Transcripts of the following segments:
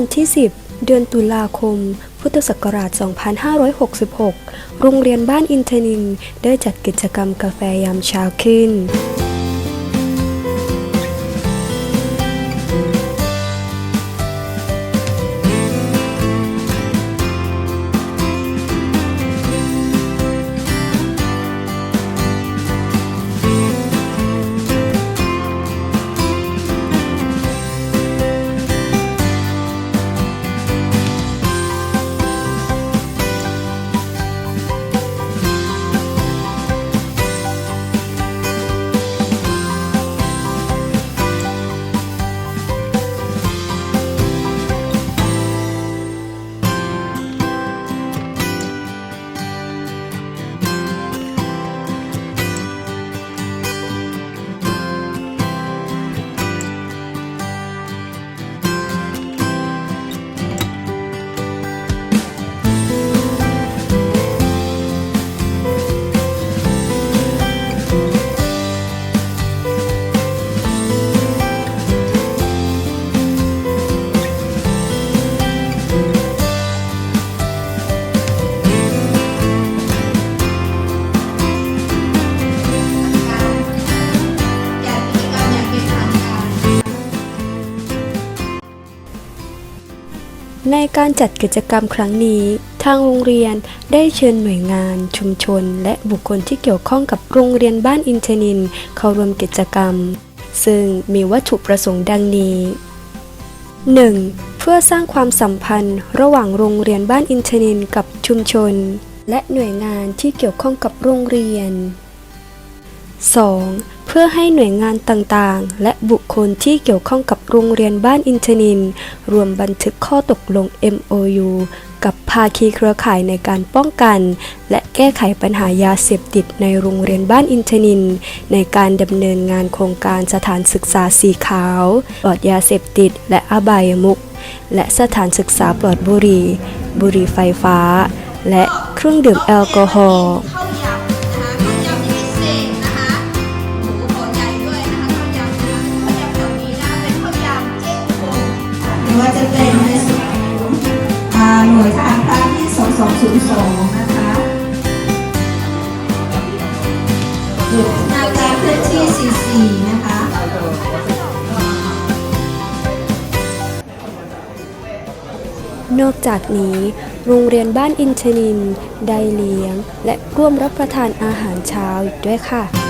วันที่ 10 เดือนตุลาคม พุทธศักราช 2566 โรงเรียนบ้านอินเทนินได้จัดกิจกรรมกาแฟยามเช้าขึ้น ในการจัดกิจกรรมครั้งนี้ ทางโรงเรียนได้เชิญหน่วยงาน ชุมชน และบุคคลที่เกี่ยวข้องกับโรงเรียนบ้านอินทนิน เข้าร่วมกิจกรรม ซึ่งมีวัตถุประสงค์ดังนี้ 1. เพื่อสร้างความสัมพันธ์ ระหว่างโรงเรียนบ้านอินทนินกับชุมชน และหน่วยงานที่เกี่ยวข้องกับโรงเรียน 2. เพื่อให้หน่วยงานต่างๆ และบุคคลที่เกี่ยวข้องกับโรงเรียนบ้านอินทนิน รวมบันทึกข้อตกลง MOU กับภาคีเครือข่ายในการป้องกัน และแก้ไขปัญหายาเสพติดในโรงเรียนบ้านอินทนิน ในการดำเนินงานโครงการสถานศึกษาสีขาวปลอดยาเสพติด และอบายมุขและสถานศึกษาปลอดบุหรี่บุหรี่ไฟฟ้า และเครื่องดื่มแอลกอฮอล์ ว่าจะเป็นในส่วนของหน่วยทหารพรานที่ 2202 นะคะหน่วยนาการเคลื่อนที่ 44 นะคะนอกจากนี้ โรงเรียนบ้านอินทนิน ได้เลี้ยง และร่วมรับประทานอาหารเช้าอีกด้วยค่ะ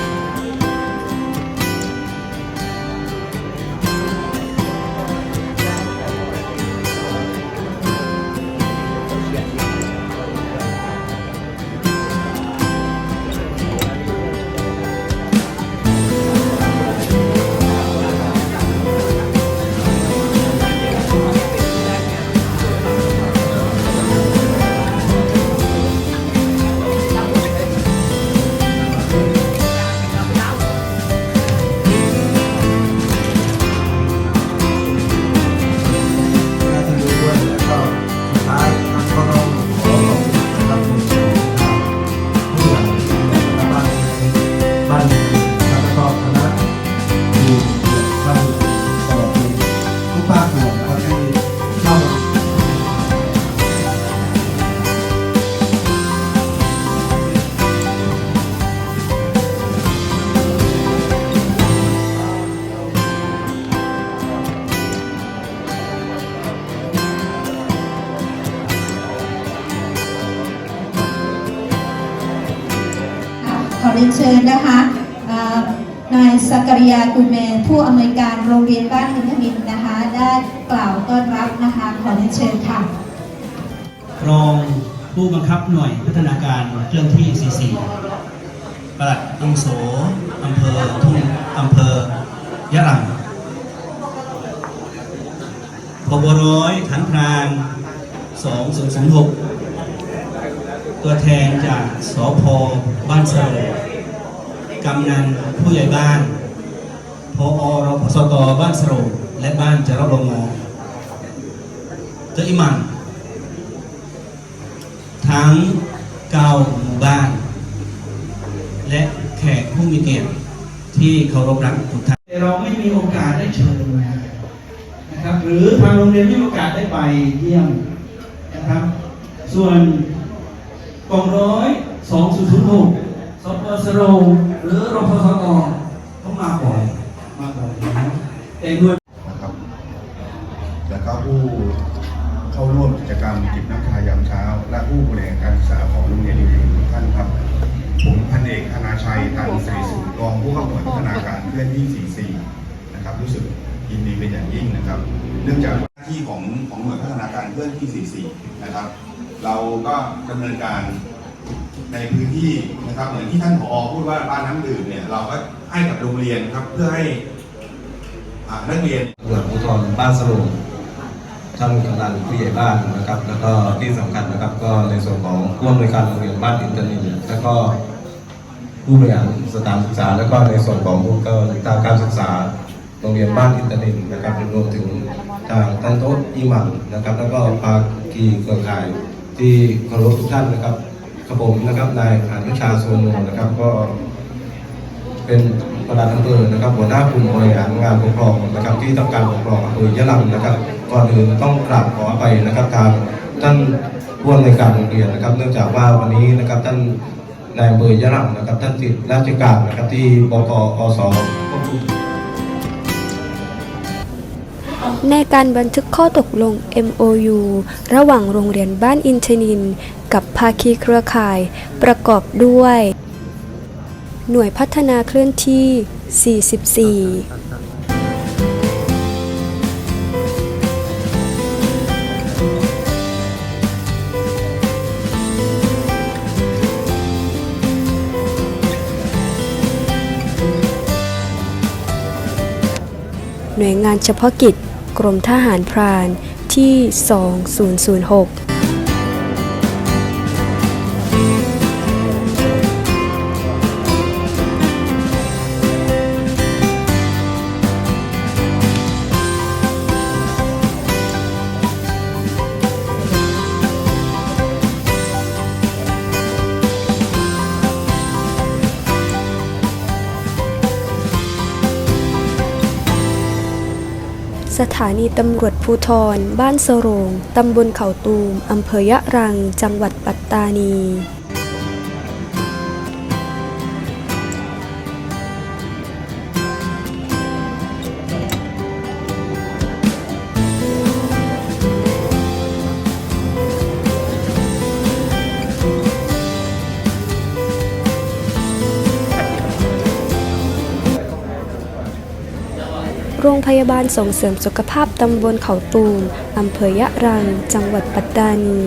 สักริยากุลเมนผู้อำนวยการโรงเรียนบ้านอินทมินนะคะ ได้กล่าวต้อนรับนะคะขอเชิญค่ะ รองผู้บังคับหน่วยพัฒนาการเคลื่อนที่ 44ปลัดอังโสอำเภอทุ่งอำเภอยะรังพบร้อยฐานพราน2006 ตัวแทนจากสพบ้านสโร กำนันผู้ใหญ่บ้านพอรพสตบ้านสโรและบ้านจระลงอเจ้าอิมัมทั้งเก้าหมู่บ้าน และแขกผู้มีเกียรติที่เคารพรักทุกท่านเราไม่มีโอกาสได้เชิญนะครับ หรือทางโรงเรียนไม่มีโอกาสได้ไปเยี่ยมนะครับ ส่วนกองร้อยสองศูนย์ศูนย์หกสปสโร หรือรพสตต้องมาบ่อยมาบ่อยนะแต่ด้วยนะครับแล้วก็ผู้เข้าร่วมกิจกรรมจิบน้ำชายามเช้า และผู้บริหารการศึกษาของโรงเรียนทุกท่านครับผมพันเอกธนาชัยตันศรีสุรองผู้เข้าหน่วยพัฒนาการเคลื่อนที่ 44 นะครับ รู้สึกยินดีเป็นอย่างยิ่งนะครับ เนื่องจากหน้าที่ของของหน่วยพัฒนาการเคลื่อนที่ 44 นะครับ เราก็ดำเนินการ ในพื้นที่นะครับเหมือนที่ท่านผอพูดว่าบ้านน้ำดื่มเนี่ยเราก็ให้กับโรงเรียนครับเพื่อให้อ่านักเรียน ตำรวจภูธรบ้านสรุปท่านกำนันผู้ใหญ่บ้านนะครับ แล้วก็ที่สำคัญนะครับก็ในส่วนของผู้อำนวยการโรงเรียนบ้านอินเตอร์เน็ตแล้วก็ผู้บริหารสถานศึกษา แล้วก็ในส่วนของผู้ก็ทางการศึกษาโรงเรียนบ้านอินเตอร์เน็ตนะครับรวมถึงทางท่านโต๊ะอิหมัมนะครับ แล้วก็ภาคีเครือข่ายที่เคารพทุกท่านนะครับ กระผมนะครับนายอนุชาโซโนนะครับก็เป็นประธานอำเภอนะครับ หัวหน้ากลุ่มบริหารงานปกครองนะครับ ที่ทำการปกครองอำเภอยะลังนะครับก่อนอื่นต้องกราบขออภัยนะครับทางท่านผู้อำนวยการโรงเรียนนะครับ เนื่องจากว่าวันนี้นะครับท่านนายอำเภอยะลังนะครับ ท่านติดราชการนะครับที่บกอสควบคุม ในการบันทึกข้อตกลง MOU ระหว่างโรงเรียนบ้านอินทนิน กับภาคีเครือข่ายประกอบด้วย หน่วยพัฒนาเคลื่อนที่ 44หน่วยงานเฉพาะกิจ กรมทหารพรานที่ 2006 สถานีตำรวจภูทร บ้านสโรง ตำบลเขาตูม อำเภอยะรัง จังหวัดปัตตานี โรงพยาบาลส่งเสริมสุขภาพตำบลเขาตูมอำเภอยะรัง จังหวัดปัตตานี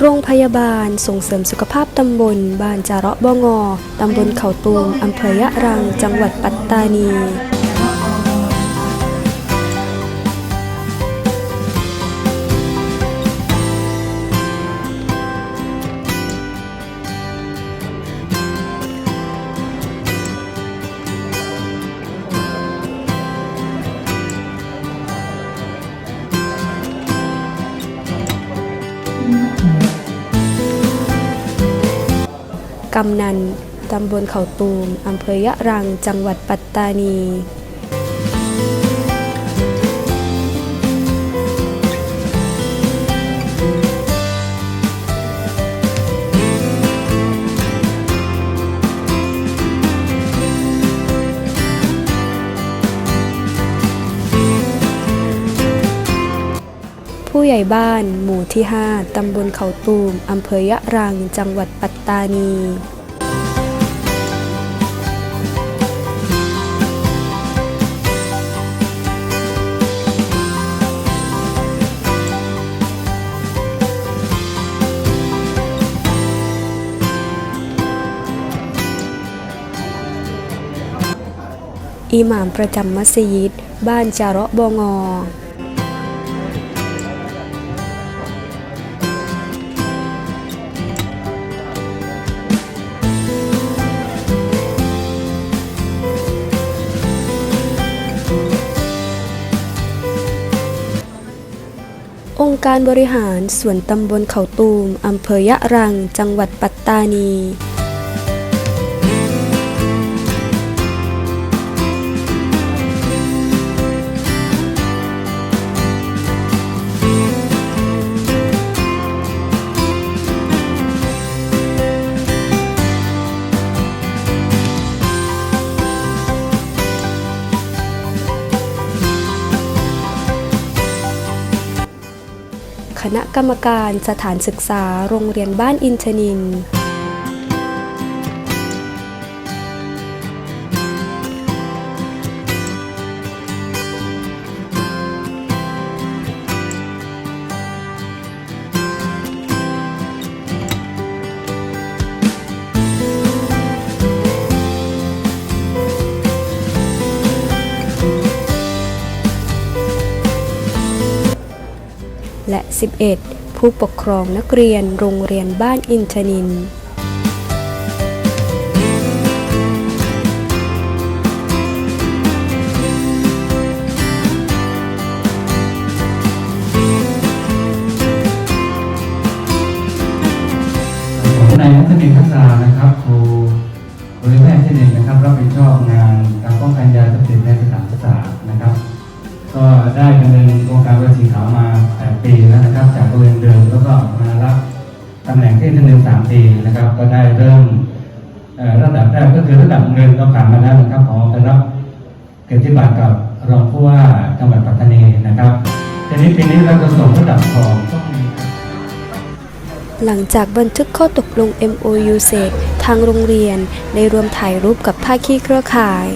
โรงพยาบาลส่งเสริมสุขภาพตำบลบานจาระบงอ ตำบลเขาตูมอำเภอยะรัง จังหวัดปัตตานี กำนัน ตำบลเขาตูม อำเภอยะรัง จังหวัดปัตตานี ใหญ่บ้าน หมู่ที่ 5 ตำบลเขาตูม อำเภอยะรัง จังหวัดปัตตานีอิหม่ามประจำมัสยิด บ้านจาระบงอทอ การบริหารส่วนตำบลเขาตูมอำเภอยะรัง จังหวัดปัตตานี ณะกรรมการสถานศึกษาโรงเรียนบ้านอินทนิน 11 ผู้ปกครองนักเรียนโรงเรียนบ้านอินทนิน ก็ได้ดำเนินโครงการเรือสีขาวมา 8 ปีแล้วนะครับ จากโรงเรียนเดิมแล้วก็มารับตำแหน่งที่ดำเนิน3ปีนะครับ ก็ได้เริ่มเอ่อระดับแรกก็คือระดับเงินก็ผ่านมาแล้วนะครับขอไปรับเกียรติบัตรกับรองผู้ว่าจังหวัดปัตตานีนะครับทีนี้ปีนี้เราจะส่งระดับของหลังจากบันทึกข้อตกลง MOU เสร็จทางโรงเรียน ได้รวมถ่ายรูปกับภาคีเครือข่าย